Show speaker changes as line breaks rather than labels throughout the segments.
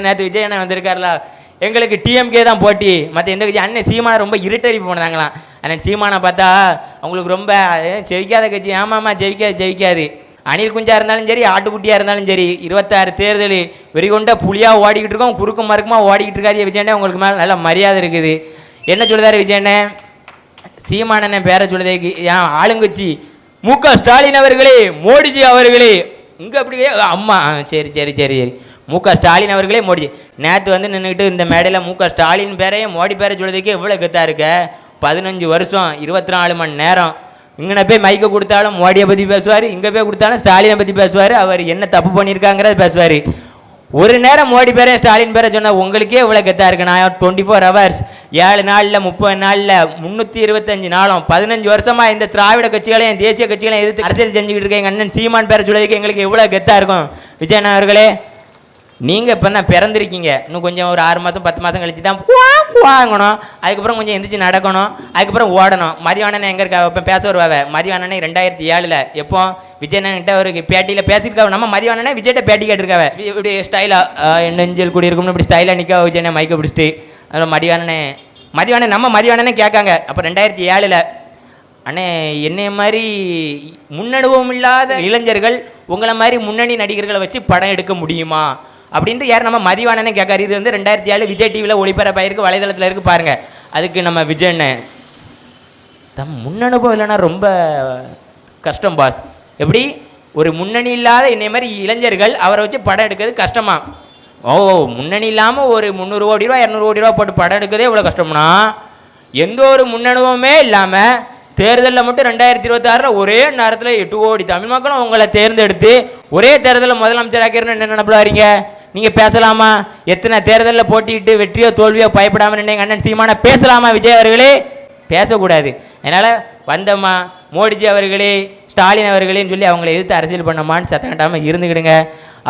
நேற்று விஜய் அண்ணன் வந்திருக்காருல எங்களுக்கு டிஎம்கே தான் போட்டி. மற்ற எந்த கட்சி அண்ணன் சீமானை ரொம்ப இருட்டறி போனாங்களாம். அண்ணன் சீமானை பார்த்தா அவங்களுக்கு ரொம்ப ஜெயிக்காத கட்சி. ஆமாம்மா ஜெயிக்காது ஜெயிக்காது. அணில் குஞ்சா இருந்தாலும் சரி ஆட்டுக்குட்டியாக இருந்தாலும் சரி இருபத்தாறு தேர்தல் வெறிகொண்ட புலியாக ஓடிக்கிட்டு இருக்கோம் குறுக்கு மறுக்குமா ஓடிக்கிட்டு இருக்காது விஜயண்ணே உங்களுக்கு மேலே நல்ல மரியாதை இருக்குது. என்ன சொல்லுதாரு விஜயண்ணே சீமானண்ணன் பேரை சொல்லுதே ஏன் ஆளுங்கட்சி. மு க ஸ்டாலின் அவர்களே மோடிஜி அவர்களே. இங்கே அப்படியே அம்மா ஆ, சரி சரி சரி சரி. மு க ஸ்டாலின் அவர்களே மோடிஜி. நேற்று வந்து நின்றுக்கிட்டு இந்த மேடையில் மு க ஸ்டாலின் பேரையும் மோடி பேரை சொல்கிறதுக்கே எவ்வளோ கெத்தாக இருக்க? பதினஞ்சு வருஷம் இருபத்தி நாலு மணி நேரம். இங்கே போய் மைக்கை கொடுத்தாலும் மோடியை பற்றி பேசுவார் இங்கே போய் கொடுத்தாலும் ஸ்டாலினை பற்றி பேசுவார் அவர் என்ன தப்பு பண்ணியிருக்காங்கிறத பேசுவார். ஒரு நேரம் மோடி பேரே ஸ்டாலின் பேரை சொன்னால் உங்களுக்கே இவ்வளோ கெத்தாக இருக்கு? நான் டுவெண்ட்டி ஃபோர் ஹவர்ஸ் ஏழு நாளில் முப்பது நாளில் முந்நூற்றி இருபத்தஞ்சு நாளும் பதினஞ்சு வருஷமாக இந்த திராவிட கட்சிகளையும் தேசிய கட்சிகளையும் எதிர்த்து அரசியல் செஞ்சுக்கிட்டு இருக்கேன் எங்கள் அண்ணன் சீமான் பேரை சொல்றதுக்கு எங்களுக்கு எவ்வளோ கெத்தாக இருக்கும்? விஜயன் அவர்களே நீங்கள் இப்போ தான் பிறந்திருக்கீங்க? இன்னும் கொஞ்சம் ஒரு ஆறு மாதம் பத்து மாதம் கழிச்சு தான் வாங்கணும் அதுக்கப்புறம் கொஞ்சம் எந்திரிச்சு நடக்கணும். அதுக்கப்புறம் ஓடணும். மதிவானனை எங்கே இருக்கா இப்போ பேச வருவாவ? மதிவானனை ரெண்டாயிரத்தி ஏழில். எப்போ? விஜயனன்கிட்ட ஒரு பேட்டியில் பேசியிருக்காவ? நம்ம மதிவானனை விஜய்கிட்ட பேட்டி கேட்டிருக்காவே? இப்படி ஸ்டைலாக நெஞ்சல் கூடி இருக்கும்னு இப்படி ஸ்டைலாக நிற்க விஜயனை மைக்க பிடிச்சிட்டு. அதில் மதிவானனே மதியானே நம்ம மதிவானனே கேட்காங்க. அப்போ ரெண்டாயிரத்தி ஏழில். அண்ணே என்னை மாதிரி முன்னனுபவம் இல்லாத இளைஞர்கள் உங்களை மாதிரி முன்னணி நடிகர்களை வச்சு படம் எடுக்க முடியுமா? அப்படின்ட்டு யார் நம்ம மதிவானனே கேட்காரு. இது வந்து ரெண்டாயிரத்தி ஏழு விஜய் டிவியில் ஒளிபரப்பாயிருக்கு வலைதளத்தில் இருக்குது பாருங்கள் அதுக்கு நம்ம விஜயண்ணே. தம் முன்னனுபவம் இல்லைன்னா ரொம்ப கஷ்டம் பாஸ் எப்படி? ஒரு முன்னணி இல்லாத இன்னை மாதிரி இளைஞர்கள் அவரை வச்சு படம் எடுக்கிறது கஷ்டமா? ஓ முன்னணி இல்லாமல் ஒரு முந்நூறு கோடி ரூபா இரநூறு கோடி ரூபா போட்டு படம் எடுக்கிறதே இவ்வளோ கஷ்டம்னா? எந்த ஒரு முன்னனுபவமே இல்லாமல் தேர்தலில் மட்டும் ரெண்டாயிரத்தி இருபத்தாறில் ஒரே நேரத்தில் எட்டு கோடி தமிழ் மக்களும் உங்களை தேர்ந்தெடுத்து ஒரே தேர்தலில் முதலமைச்சராக்கிறன்னு என்ன நினைப்பாருங்க நீங்கள் பேசலாமா? எத்தனை தேர்தலில் போட்டிட்டு வெற்றியோ தோல்வியோ பயப்படாமல் நின்று அண்ணன் சீமான பேசலாமா விஜய் அவர்களே? பேசக்கூடாது. அதனால் வந்தம்மா மோடிஜி அவர்களே ஸ்டாலின் அவர்களேன்னு சொல்லி அவங்கள எதிர்த்து அரசியல் பண்ணமான்னு சத்தம் கட்டாமல் இருந்துக்கிடுங்க.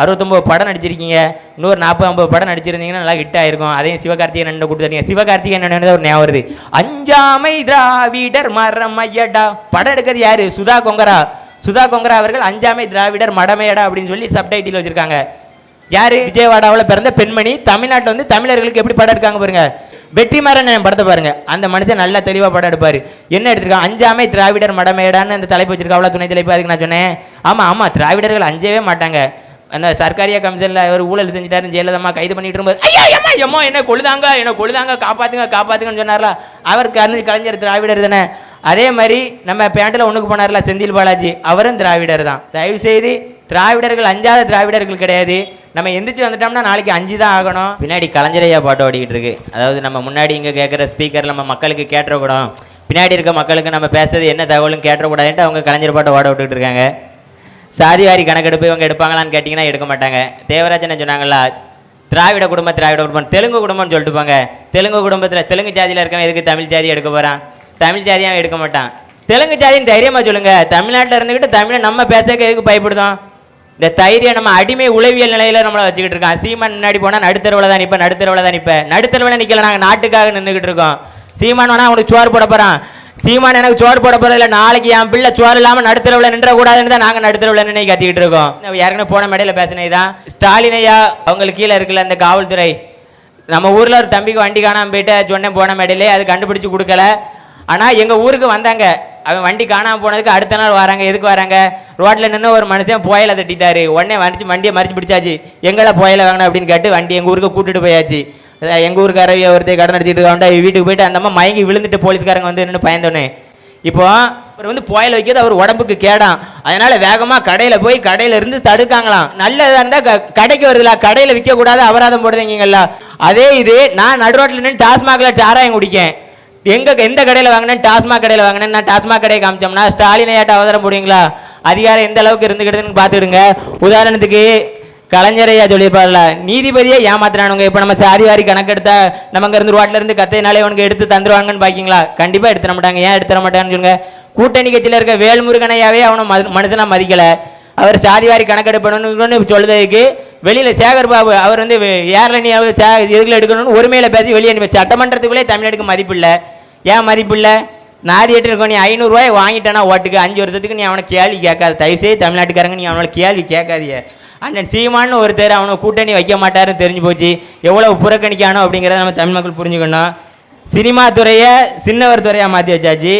அறுபத்தொம்போது படம் நடிச்சிருக்கீங்க. இன்னொரு நாற்பது ஐம்பது படம் நடிச்சிருந்தீங்கன்னா நல்லா ஹிட் ஆயிருக்கும். அதையும் சிவகார்த்திகேயன் அண்ணன் கொடுத்துருக்கீங்க சிவகார்த்திகேயன் அண்ணன் ஒரு ஞாபகம் வருது. அஞ்சாமை திராவிடர் மரம் ஐயடா படம் எடுக்கிறது யாரு? சுதா கொங்கரா. சுதா கொங்கரா அவர்கள் அஞ்சாமை திராவிடர் மடமையடா அப்படின்னு சொல்லி சப்டைட்டில் வச்சிருக்காங்க. யாரு? விஜயவாடாவில் பிறந்த பெண்மணி. தமிழ்நாட்டில் வந்து தமிழர்களுக்கு எப்படி படம் எடுக்காங்க பாருங்க? வெற்றிமாறன் படத்தை பாருங்க. அந்த மனுஷன் நல்லா தெளிவாக படம் எடுப்பார். என்ன எடுத்திருக்கான்? அஞ்சாமை திராவிடர் மடமேடான்னு அந்த தலைப்பு வச்சிருக்காவில் துணை தலைப்பு அதுக்கு நான் சொன்னேன்? ஆமாம் ஆமாம் திராவிடர்கள் அஞ்சவே மாட்டாங்க. அந்த சர்க்காரியா கமிஷனில் அவர் ஊழல் செஞ்சுட்டாரு ஜெயலலிதம்மா கைது பண்ணிட்டு இருக்கும்போது ஐயா ஏமா எம்மா என்ன கொழுதாங்க? என்ன கொழுதாங்க? காப்பாத்துங்க காப்பாத்துங்கன்னு சொன்னார்ல. அவர் கலைஞர் திராவிடர் தானே. அதே மாதிரி நம்ம பேண்டில் ஒன்றுக்கு போனார்ல செந்தில் பாலாஜி. அவரும் திராவிடர் தான். தயவு செய்து திராவிடர்கள் அஞ்சாத திராவிடர்கள் கிடையாது. நம்ம எந்திரிச்சு வந்துட்டோம்னா நாளைக்கு அஞ்சு தான் ஆகணும். பின்னாடி கலைஞரையா பாட்டு ஓடிக்கிட்டு இருக்கு. அதாவது நம்ம முன்னாடி இங்கே கேட்குற ஸ்பீக்கர் நம்ம மக்களுக்கு கேட்டுறக்கூடாது. பின்னாடி இருக்க மக்களுக்கு நம்ம பேசுறது என்ன தகவலும் கேட்டுறக்கூடாதுன்ட்டு அவங்க கலைஞர் பாட்டை ஓட விட்டுட்டு இருக்காங்க. சாதிவாரி கணக்கெடுப்பு இவங்க எடுப்பாங்களான்னு கேட்டிங்கன்னா எடுக்க மாட்டாங்க. தேவராஜன் சொன்னாங்களா திராவிட குடும்பம் திராவிட குடும்பம் தெலுங்கு குடும்பம்னு சொல்லிட்டு போங்க. தெலுங்கு குடும்பத்தில் தெலுங்கு ஜாதியில் இருக்கவன் எதுக்கு தமிழ் ஜாதி எடுக்க போகிறான் தமிழ் ஜாதியாக எடுக்க மாட்டான். தெலுங்கு ஜாதின்னு தைரியமாக சொல்லுங்க. தமிழ்நாட்டில் இருந்துக்கிட்டு தமிழை நம்ம பேசக்க எதுக்கு பயப்படுதோம்? இந்த தைரியம் நம்ம அடிமை உளவியல் நிலையில நம்மளை வச்சுக்கிட்டு இருக்கோம் சீமான் முன்னாடி போனால் நடுத்தரவில் தான் நிற்பேன் நடுத்தரவில் தான் நிற்பேன் நடுத்தரவில் நிற்கல நாங்கள் நாட்டுக்காக நின்றுக்கிட்டு இருக்கோம். சீமான் வேணா அவனுக்கு சோறு போட போகிறான் சீமான் எனக்கு சோறு போட போறது இல்லை. நாளைக்கு என் பிள்ளை சோறு இல்லாமல் நடுத்தரவில் நின்ற கூடாதுன்னு தான் நாங்கள் நடுத்தரவில் நின்று கத்திக்கிட்டு இருக்கோம். ஏற்கனவே போன மேடையில் பேசினது தான். ஸ்டாலின் ஐயா அவங்களுக்கு கீழே இருக்குல்ல அந்த காவல்துறை. நம்ம ஊரில் ஒரு தம்பிக்கு வண்டி காணாமல் போயிட்டு சொன்னேன் போன மேடையிலே. அது கண்டுபிடிச்சு கொடுக்கல. ஆனால் எங்கள் ஊருக்கு வந்தாங்க. அவன் வண்டி காணாமல் போனதுக்கு அடுத்த நாள் வராங்க. எதுக்கு வராங்க? ரோட்டில் நின்று ஒரு மனுஷன் புயலை தட்டிட்டாரு. உடனே வண்டிச்சு வண்டியை மறிச்சு பிடிச்சாச்சு. எங்களை புயலை வாங்கணும் அப்படின்னு கேட்டு வண்டி எங்கள் ஊருக்கு கூட்டிட்டு போயாச்சு. எங்கள் ஊருக்காரவி ஒருத்தர் கடன் நடத்திட்டு இருக்காண்டா வீட்டுக்கு போயிட்டு அந்த அம்மா மயங்கி விழுந்துட்டு போலீஸ்காரங்க வந்து நின்று பயந்தோன்னே. இப்போ அவர் வந்து புயல் வைக்கிறது அவர் உடம்புக்கு கேடாம். அதனால வேகமாக கடையில் போய் கடையில இருந்து தடுக்காங்களாம். நல்லதாக இருந்தால் க- கடைக்கு வருதுல? கடையில் விற்கக்கூடாது அபராதம் போடுதீங்களா அதே இது நான் நடுரோட்டில் நின்று டாஸ்மாகில் சாராயம் குடிக்கேன். எங்க எந்த கடையில் வாங்கினேன்? டாஸ்மாக் கடையில் வாங்கினேன். நான் டாஸ்மாக் கடையை காமிச்சோம்னா ஸ்டாலின் ஏட்ட அவதாரம் போடுவீங்களா? அதிகாரம் எந்த அளவுக்கு இருந்துக்கிட்டுன்னு பார்த்துக்கிடுங்க. உதாரணத்துக்கு கலைஞரையா சொல்லியிருப்பார்ல நீதிபதியை ஏமாத்துறானுங்க. இப்போ நம்ம சாதி வாரி கணக்கெடுத்தா நம்ம இருந்து ரோட்டில் இருந்து கத்தையினாலே உனக்கு எடுத்து தந்துருவாங்கன்னு பாக்கீங்களா? கண்டிப்பாக எடுத்துட மாட்டாங்க. ஏன் எடுத்துட மாட்டாங்கன்னு சொல்லுங்க. கூட்டணி கட்சியில் இருக்க வேல்முருகனையாவே அவனை மது- மனுஷனா மதிக்கலை. அவர் சாதி வாரி கணக்கெடுப்பணும்னு சொல்றதுக்கு வெளியில் சேகர் பாபு அவர் வந்து ஏர்லனி சே இதுகளை எடுக்கணும்னு உரிமையில் பேசி வெளியே அனுப்பி சட்டமன்றத்துக்குள்ளே தமிழ்நாட்டுக்கு மதிப்பு இல்லை ஏன் மதிப்பில்லை? நாதி நாதியட்டு இருக்கோம் நீ ஐநூறுரூவாய் வாங்கிட்டானா ஓட்டுக்கு. அஞ்சு வருஷத்துக்கு நீ அவனை கேள்வி கேட்காத. தயவுசெய்து தமிழ்நாட்டுக்காரங்க நீ அவனோட கேள்வி கேட்காதிய அண்ணன் சீமான்னு ஒருத்தர் அவனை கூட்டணி வைக்க மாட்டாருன்னு தெரிஞ்சு போச்சு. எவ்வளோ புறக்கணிக்கானோ அப்படிங்கிறத நம்ம தமிழ் மக்கள் புரிஞ்சுக்கணும். சினிமா துறையை சின்னவர் துறையாக மாற்றி வச்சாச்சு.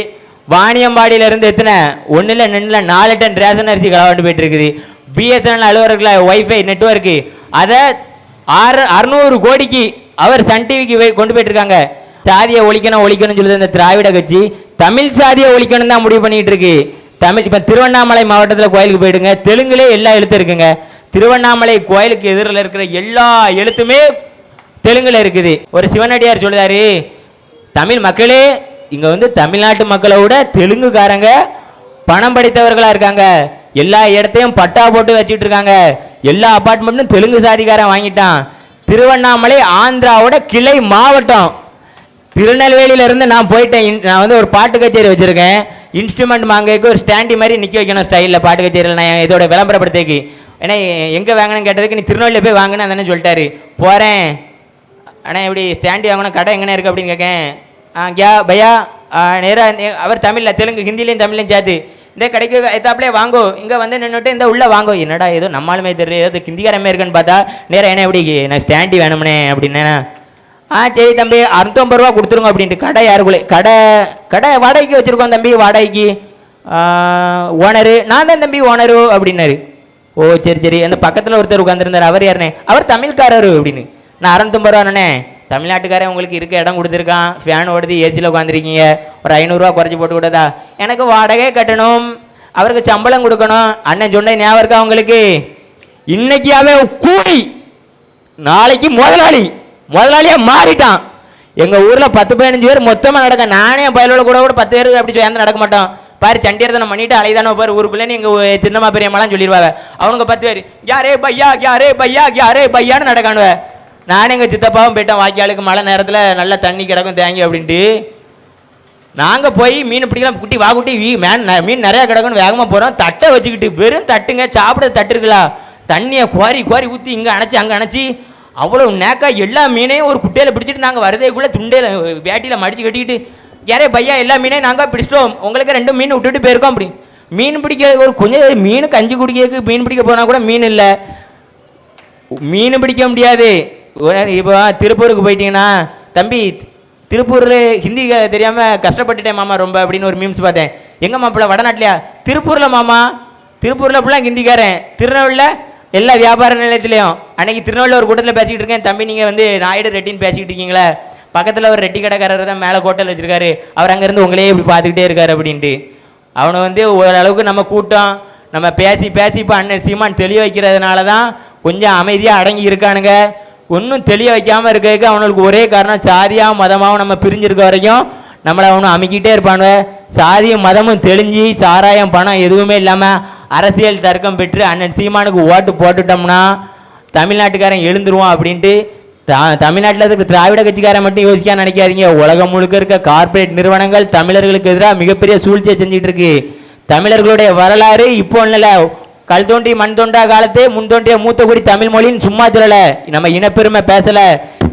வாணியம்பாடியிலிருந்து எத்தனை? ஒன்றில் நின்றுல நாலு டன் ரேஷன் அரிசி களவாண்டு போயிட்டு இருக்குது பிஎஸ்என்எல் அலுவலர்களை ஒய்ஃபை நெட்வொர்க்கு அதை ஆறு அறுநூறு கோடிக்கு அவர் சன் டிவிக்கு கொண்டு போயிட்டு இருக்காங்க சாதியை ஒழிக்கணும் ஒழிக்கணும்னு சொல்லுது இந்த திராவிட கட்சி தமிழ் சாதியை ஒழிக்கணும் தான் முடிவு பண்ணிட்டு இருக்கு தமிழ் இப்போ திருவண்ணாமலை மாவட்டத்தில் கோயிலுக்கு போயிடுங்க. தெலுங்குலேயே எல்லா எழுத்து இருக்குங்க. திருவண்ணாமலை கோயிலுக்கு எதிரில் இருக்கிற எல்லா எழுத்துமே தெலுங்குல இருக்குது. ஒரு சிவனடியார் சொல்லுதாரு தமிழ் மக்களே இங்க வந்து தமிழ்நாட்டு மக்களை விட தெலுங்குக்காரங்க பணம் படித்தவர்களாக இருக்காங்க. எல்லா இடத்தையும் பட்டா போட்டு வச்சுட்டு இருக்காங்க. எல்லா அபார்ட்மெண்ட்டும் தெலுங்கு சாதிக்காரன் வாங்கிட்டான். திருவண்ணாமலை ஆந்திராவோட கிளை மாவட்டம். திருநெல்வேலியில இருந்து நான் போயிட்டேன். இன்- நான் வந்து ஒரு பாட்டு கச்சேரி வச்சிருக்கேன். இன்ஸ்ட்ருமெண்ட் மாங்கைக்கு ஒரு ஸ்டாண்டி மாதிரி நிற்க வைக்கணும் ஸ்டைலில் பாட்டு கச்சேரியில் நான் இதோட விளம்பரப்படுத்தக்கு. ஏன்னா எங்கே வாங்கணும்னு கேட்டதுக்கு நீ திருநெல்வேலியில் போய் வாங்கினேன் தானே சொல்லிட்டாரு. போகிறேன் அண்ணா இப்படி ஸ்டாண்டி வாங்கணும்? கடை எங்கே இருக்குது அப்படின்னு கேட்கேன் ஆ கியா நேராக அவர் தமிழில் தெலுங்கு ஹிந்திலையும் தமிழ்லையும் சேர்த்து இந்த கடைக்கு எத்தாப்பிலே வாங்கோ இங்கே வந்து நின்றுட்டு இந்த உள்ளே வாங்கோ. என்னடா ஏதோ நம்மளுமே தெரியும் ஏதோ ஹிந்திக்காரமே இருக்குன்னு பார்த்தா நேராக என்ன எப்படி நான் ஸ்டாண்டி வேணும்னே அப்படின்னேண்ணா ஆ சரி தம்பி அறுநூத்தம்பது ரூபா கொடுத்துருங்க அப்படின்ட்டு கடை யாருக்குள்ளே கடை கடை வாடகைக்கு வச்சுருக்கோம் தம்பி வாடகைக்கு. ஓனரு நான் தான் தம்பி ஓனரு அப்படின்னாரு. ஓ சரி சரி அந்த பக்கத்தில் ஒருத்தர் உட்காந்துருந்தார் அவர் யாருனே? அவர் தமிழ்காரரு அப்படின்னு. நான் அறுநூத்தம்பது ரூபாண்ணே தமிழ்நாட்டுக்காரன் உங்களுக்கு இருக்க இடம் கொடுத்துருக்கான். ஃபேன் ஓடுது ஏசியில் உட்காந்துருக்கீங்க ஒரு ஐநூறுரூவா குறைச்சி போட்டு விட்டதா எனக்கு வாடகை கட்டணும். அவருக்கு சம்பளம் கொடுக்கணும். அண்ணன் சொன்ன ஞாபகம் இருக்கா உங்களுக்கு? இன்னைக்கியாவே கூலி. நாளைக்கு முதலாளி. முதலாளியாக மாறிட்டான். எங்கள் ஊரில் பத்து பதினஞ்சு பேர் மொத்தமாக நடக்க நானே பயலோட கூட கூட பத்து பேர் அப்படி சேர்ந்து நடக்க மாட்டோம். பாரு சண்டியர்தனம் பண்ணிட்டு அலைதானோ பாரு ஊருக்குள்ளேன்னு எங்கள் சின்னம்மா பெரியம்மாலாம் சொல்லிடுவாங்க. அவனுங்க பத்து பேர் யாரே பையா யாரே பையா யாரே பையான்னு நடக்கானுவேன் நானும் எங்கள் சித்தப்பாவும் போயிட்டோம் வாய்க்காலுக்கு மழை நேரத்தில் நல்லா தண்ணி கிடக்கும் தேங்கி அப்படின்ட்டு. நாங்கள் போய் மீன் பிடிக்கலாம். குட்டி வா குட்டி வீ மேன் ந- மீன் நிறையா கிடக்குன்னு வேகமாக போகிறோம் தட்டை வச்சுக்கிட்டு வெறும் தட்டுங்க. சாப்பிட தட்டு தண்ணியை குவாரி குவாரி ஊற்றி இங்கே அணைச்சி அங்கே அணைச்சி அவ்வளோ நேக்கா எல்லா மீனையும் ஒரு குட்டையில் பிடிச்சிட்டு நாங்கள் வரதேக்குள்ளே துண்டையில் வேட்டியில் மடித்து கட்டிக்கிட்டு யாரே பையா எல்லா மீனையும் நாங்கள் பிடிச்சிட்டோம். உங்களுக்கு ரெண்டு மீன் விட்டுட்டு போயிருக்கோம் அப்படி. மீன் பிடிக்க ஒரு கொஞ்சம் மீன் கஞ்சி குடிக்கிறதுக்கு மீன் பிடிக்க போனால் கூட மீன் இல்லை. மீன் பிடிக்க முடியாது. இப்போ திருப்பூருக்கு போயிட்டீங்கன்னா தம்பி திருப்பூரில் ஹிந்தி தெரியாமல் கஷ்டப்பட்டுட்டேன் மாமா ரொம்ப அப்படின்னு ஒரு மீம்ஸ் பார்த்தேன். எங்கள் மாப்பிள்ள வடநாட்டிலையா? திருப்பூரில் மாமா. திருப்பூரில் ஃபுல்லாக ஹிந்திக்காரன். திருநெல்வேலியில் எல்லா வியாபார நிலையத்துலேயும். அன்றைக்கி திருநெல்வேலியில் ஒரு கூட்டத்தில் பேசிக்கிட்டு இருக்கேன். தம்பி நீங்கள் வந்து நாயுடு ரெட்டின்னு பேசிக்கிட்டு இருக்கீங்களே? பக்கத்தில் ஒரு ரெட்டி கடைக்காரர் தான் மேலே ஹோட்டல் வச்சுருக்காரு. அவர் அங்கேருந்து உங்களையே இப்படி பார்த்துக்கிட்டே இருக்கார் அப்படின்ட்டு. அவனை வந்து ஓரளவுக்கு நம்ம கூட்டம் நம்ம பேசி பேசி இப்போ அண்ணன் சீமான் தெளிய வைக்கிறதுனால தான் கொஞ்சம் அமைதியாக அடங்கி இருக்கானுங்க. ஒன்றும் தெளிய வைக்காமல் இருக்கிறதுக்கு அவனுக்கு ஒரே காரணம் சாதியாகவும் மதமாகவும் நம்ம பிரிஞ்சிருக்க வரைக்கும் நம்மளை அவனும் அமைக்கிட்டே இருப்பானு சாதியும் மதமும் தெளிஞ்சு சாராயம் பணம் எதுவுமே இல்லாமல் அரசியல் தர்க்கம் பெற்று அண்ணன் சீமானுக்கு ஓட்டு போட்டுட்டோம்னா தமிழ்நாட்டுக்காரன் எழுந்துருவான் அப்படின்ட்டு தா தமிழ்நாட்டில் இருக்கிற திராவிட கட்சிக்காரன் மட்டும் யோசிக்க நினைக்காதீங்க. உலகம் முழுக்க இருக்க கார்ப்பரேட் நிறுவனங்கள் தமிழர்களுக்கு எதிராக மிகப்பெரிய சூழ்ச்சியை செஞ்சிட்டு இருக்கு. தமிழர்களுடைய வரலாறு இப்போ இல்லை கல் தோன்றி மண் தோன்றா காலத்தே முன் தோன்றிய மூத்த குடி தமிழ் மொழின்னு சும்மா சொல்லலை. நம்ம இனப்பெருமை பேசலை.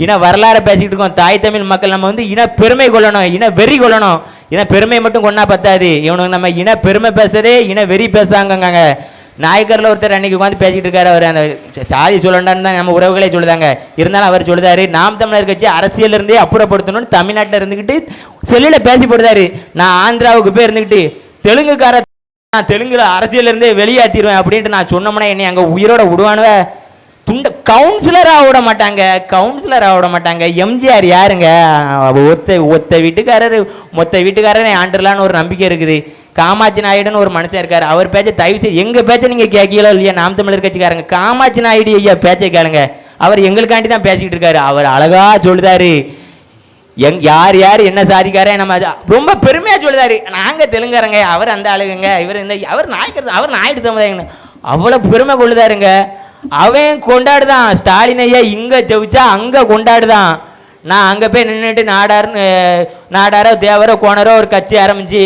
இன வரலாறை பேசிக்கிட்டு இருக்கோம். தாய் தமிழ் மக்கள் நம்ம வந்து இன பெருமை கொள்ளணும் இன வெறி கொள்ளணும். இன பெருமை மட்டும் கொண்டா பத்தாது. இவனுக்கு நம்ம இன பெருமை பேசுறதே இன வெறி பேசாங்கங்க நாயக்கரில் ஒருத்தர் அன்னைக்கு உட்காந்து பேசிக்கிட்டு இருக்காரு அவர். அந்த சாதி சொல்லண்டான்னு தான் நம்ம உறவுகளே சொல்லுதாங்க. இருந்தாலும் அவர் சொல்லுதாரு நாம் தமிழர் கட்சி அரசியல் இருந்தே அப்புறப்படுத்தணும்னு தமிழ்நாட்டில் இருந்துக்கிட்டு செல்லில் பேசி போடுதாரு. நான் ஆந்திராவுக்கு போய் இருந்துக்கிட்டு தெலுங்குக்கார நான் தெலுங்குல அரசியலிருந்தே வெளியாத்திடுவேன் அப்படின்ட்டு நான் சொன்னோம்னா என்னை அங்கே உயிரோட விடுவானுவ. துண்ட கவுன்சிலராக விட மாட்டாங்க கவுன்சிலராக விட மாட்டாங்க. எம்ஜிஆர் யாருங்க? ஒத்த ஒத்த வீட்டுக்காரர் மொத்த வீட்டுக்காரரை ஆண்டுலான்னு ஒரு நம்பிக்கை இருக்குது. காமாட்சி நாயுடுன்னு ஒரு மனுஷன் இருக்காரு. அவர் பேச்சை தயவு செய்து எங்க பேச்சை நீங்க கேட்கீங்களோ இல்லையா நாம் தமிழர் கட்சிக்காரங்க. காமாட்சி நாயுடு ஐயா பேச்சை கேளுங்க. அவர் எங்களுக்காண்டி தான் பேசிக்கிட்டு இருக்காரு. அவர் அழகா சொல்லுதாரு. எங் யார் யார் என்ன சாதிக்காரன் நம்ம ரொம்ப பெருமையாக சொல்லுதாரு. நாங்கள் தெலுங்காரங்க அவர் அந்த ஆளுங்க இவர் இந்த அவர் நாயக்கர் அவர் நாயுடு சமுதாயங்க அவ்வளோ பெருமை கொள்ளுதாருங்க. அவன் கொண்டாடுதான். ஸ்டாலின் ஐயா இங்கே ஜெயிச்சா அங்கே கொண்டாடுதான். நான் அங்கே போய் நின்றுட்டு நாடாருன்னு நாடாரோ தேவரோ கோணரோ ஒரு கட்சி ஆரம்பிச்சு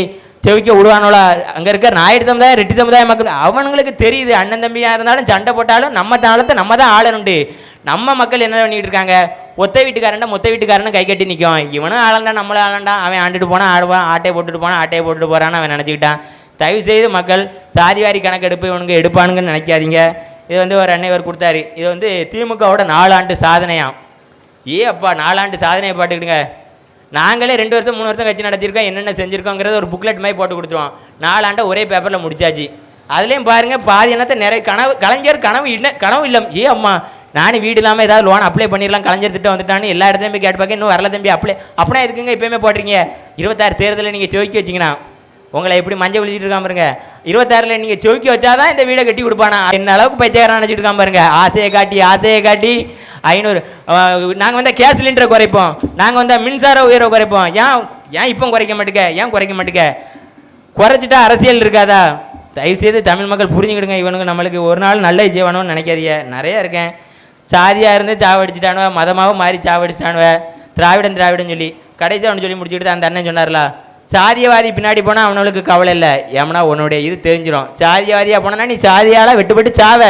செவிக்க விடுவானோலா அங்கே இருக்க நாயுடு சமுதாயம் ரெட்டி சமுதாய மக்கள் அவனுங்களுக்கு தெரியுது. அண்ணன் தம்பியாக இருந்தாலும் சண்டை போட்டாலும் நம்ம தாளத்தை நம்ம தான் ஆளணுண்டு நம்ம மக்கள் என்ன பண்ணிட்டு இருக்காங்க? ஒத்த வீட்டுக்காரன்டா மொத்த வீட்டுக்காரன் கை கட்டி நிற்கும் இவனும் ஆளண்டா நம்மளும் ஆளண்டா. அவன் ஆண்டுட்டு போனால் ஆடுவான் ஆட்டையை போட்டுட்டு போனால் ஆட்டையை போட்டுட்டு போகிறான்னு அவன் நினச்சிக்கிட்டான். தயவு செய்து மக்கள் சாதிவாரி கணக்கெடுப்பு இவனுங்க எடுப்பானுங்கன்னு நினைக்காதீங்க. இது வந்து ஒரு அன்னைவர் கொடுத்தாரு. இது வந்து திமுகவோட நாலாண்டு சாதனையாம். ஏ அப்பா நாலாண்டு சாதனையை பாட்டுக்கிடுங்க நாங்களே ரெண்டு வருஷம் மூணு வருஷம் கட்சி நடத்திருக்கோம் என்னென்ன செஞ்சுருக்கோங்கிறத ஒரு புக்லெட் மாதிரி போட்டு கொடுத்துருவோம். நாலாண்டை ஒரே பேப்பரில் முடிச்சாச்சு. அதுலேயும் பாருங்கள் பாதி என்னத்தை நிறைய கனவு கலைஞர் கனவு இல்லை கனவு இல்லை ஏ அம்மா நானும் வீடு இல்லாமல் ஏதாவது லோன் அப்ளை பண்ணிடலாம் கலைஞர் திட்டம் வந்துட்டான்னு எல்லா இடத்துலையும் போய் கேட்டு பார்க்க இன்னும் வரல தம்பி அப்ளை அப்படின்னா எதுக்குங்க எப்பயுமே போடுறீங்க இருபத்தாறு தேர்தலில் நீங்கள் சோக்கி வச்சிங்கன்னா உங்களை எப்படி மஞ்சள் விழிச்சிட்டு இருக்காம பாருங்க. இருபத்தாறில் நீங்கள் செவிக்கி வச்சாதான் இந்த வீடை கட்டி கொடுப்பானா? என்ன அளவுக்கு பைத்தியாரம் நினச்சிட்டு இருக்காம பாருங்க. ஆசையை காட்டி ஆசையை காட்டி ஐநூறு நாங்கள் வந்து கேஸ் சிலிண்டரை குறைப்போம். நாங்கள் வந்து மின்சார உயர்வை குறைப்போம். ஏன் ஏன் இப்போ குறைக்க மாட்டேங்க? ஏன் குறைக்க மாட்டேங்க? குறைச்சிட்டா அரசியல் இருக்காதா? தயவுசெய்து தமிழ் மக்கள் புரிஞ்சுக்கிடுங்க. இவனுக்கு நம்மளுக்கு ஒரு நாள் நல்ல ஜீவனம்னு நினைக்காதீங்க. நிறையா இருக்கேன். சாதியாக இருந்து சாவடிச்சிட்டானுவ மதமாகவும் மாறி சாவடிச்சிட்டானுவ. திராவிடன் திராவிடன் சொல்லி கடைசி அவனு சொல்லி முடிச்சுக்கிட்டு அந்த அண்ணன் சொன்னார்ல சாதியவாதி பின்னாடி போனால் அவனுக்கு கவலை இல்லை. ஏமனா உன்னுடைய இது தெரிஞ்சிடும் சாதியவாதியாக போனா நீ சாதியால் வெட்டுப்பட்டு சாவ.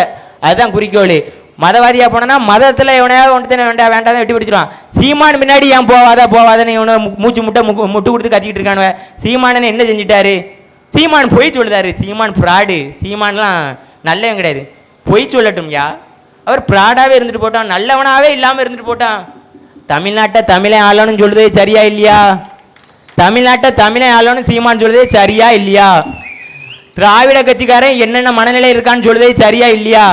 அதுதான் குறிக்கோள். மதவாதியாக போனோன்னா மதத்தில் எவனையாவது ஒன்று தானே வேண்டாம் வேண்டாம் வெட்டி பிடிச்சிருவான். சீமான் பின்னாடி ஏன் போவாதா போவாதான்னு இவனை மூச்சு முட்டை முக்கு முட்டு கொடுத்து கத்திக்கிட்டு இருக்கானுவ. சீமானன் என்ன செஞ்சிட்டாரு? சீமான் பொய் சொல்லுதாரு. சீமான் ஃப்ராடு சீமான்லாம் நல்லவன் கிடையாது. பொய் சொல்லட்டும்யா. அவர் ப்ராடாகவே இருந்துட்டு போட்டான் நல்லவனாகவே இல்லாமல் இருந்துட்டு போட்டான். தமிழ்நாட்டை தமிழை ஆளணும்னு சொல்லுதே சரியா இல்லையா? தமிழ்நாட்டை தமிழை ஆளணும்னு சீமான்னு சொல்லுதே சரியா இல்லையா? திராவிட கட்சிக்காரன் என்னென்ன மனநிலை இருக்கான்னு சொல்லுதே சரியா இல்லையா?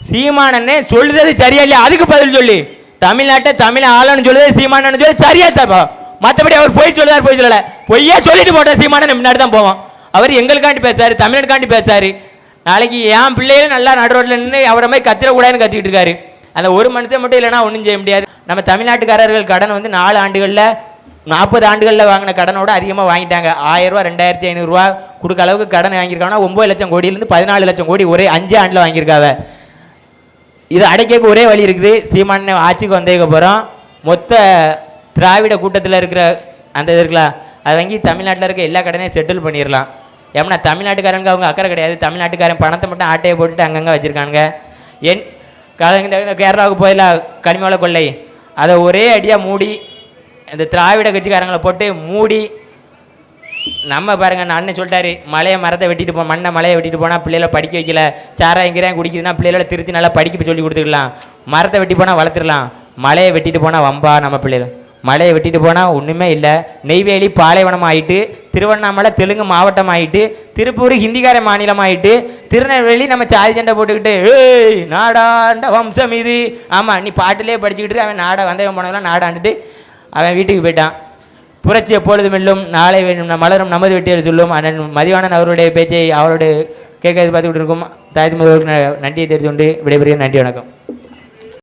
சீமானன்னே சொல்லுறது சரியா இல்லையா? அதுக்கு பதில் சொல்லி. தமிழ்நாட்டை தமிழை ஆளணும்னு சொல்லுதே சீமானன்னு சொல்லி சரியா தப்பா மற்றபடி அவர் பொய் சொல்லுறாரு பொய் சொல்லலை. பொய்யா சொல்லிட்டு போட்டார் சீமானன் முன்னாடி தான் போவோம் அவர் எங்களுக்காண்டி பேசாரு தமிழனுக்காண்டி பேசாரு நாளைக்கு என் பிள்ளைகளும் நல்லா நடு ரோட்டில் நின்று அவரை மாதிரி கத்திரக்கூடாதுன்னு கத்திக்கிட்டு இருக்காரு அந்த ஒரு மனுஷன் மட்டும் இல்லைனா ஒன்றும் செய்ய முடியாது. நம்ம தமிழ்நாட்டுக்காரர்கள் கடன் வந்து நாலு ஆண்டுகளில் நாற்பது ஆண்டுகளில் வாங்கின கடனோட அதிகமாக வாங்கிட்டாங்க. ஆயிரம் ரூபா ரெண்டாயிரத்தி ஐநூறுரூவா கொடுக்க அளவுக்கு கடன் வாங்கியிருக்காங்கன்னா ஒம்பது லட்சம் கோடியிலேருந்து பதினாலு லட்சம் கோடி ஒரே அஞ்சு ஆண்டில் வாங்கியிருக்காவ. இது அடைக்க ஒரே வழி இருக்குது. சீமான ஆட்சிக்கு வந்ததுக்கப்புறம் மொத்த திராவிட கூட்டத்தில் இருக்கிற அந்த இது அதை வாங்கி தமிழ்நாட்டில் இருக்க எல்லா கடனையும் செட்டில் பண்ணிடலாம். ஏன்னா தமிழ்நாட்டுக்காரங்க அவங்க அக்கறை கிடையாது. தமிழ்நாட்டுக்காரன் பணத்தை மட்டும் ஆட்டையை போட்டுட்டு அங்கங்கே வச்சுருக்கானுங்க. என் க- இந்த கேரளாவுக்கு போயிடலாம் கனிமவள கொள்ளை. அதை ஒரே அடியாக மூடி இந்த திராவிட கட்சிக்காரங்களை போட்டு மூடி நம்ம பாருங்க நான் அண்ணன் சொல்லிட்டாரு மலையை மரத்தை வெட்டிட்டு போ மண்ணை மலையை வெட்டிட்டு போனால் பிள்ளைகளை படிக்க வைக்கல. சாராயங்கிறேன் குடிக்குதுன்னா பிள்ளைகளை திருத்தி நல்லா படிக்க சொல்லி கொடுத்துக்கலாம் மரத்தை வெட்டி போனால் வளர்த்துடலாம். மலையை வெட்டிட்டு போனால் வம்பா நம்ம பிள்ளைகள். மலையை வெட்டிட்டு போனால் ஒன்றுமே இல்லை. நெய்வேலி பாலைவனம் ஆயிட்டு திருவண்ணாமலை தெலுங்கு மாவட்டம் ஆயிட்டு திருப்பூர் ஹிந்திக்கார மாநிலம் ஆயிட்டு திருநெல்வேலி நம்ம சாதி சண்டை போட்டுக்கிட்டு ஏய் நாடாண்ட வம்சம் இது. ஆமாம் நீ பாட்டிலே படிச்சுக்கிட்டு அவன் நாடா வந்தவன் போனவெல்லாம் நாடாண்டுட்டு அவன் வீட்டுக்கு போயிட்டான். புரட்சி எப்பொழுது வெல்லும் நாளை வேணும் மலரும் நமது வெட்டியல் சொல்லும். அண்ணன் மதிவானன் அவருடைய பேச்சை அவருடைய கேட்கறது பார்த்துக்கிட்டு இருக்கும். தாய்த்து முதல்வருக்கு நன்றியை தெரிந்து கொண்டு விடைபெறுகிறேன். நன்றி வணக்கம்.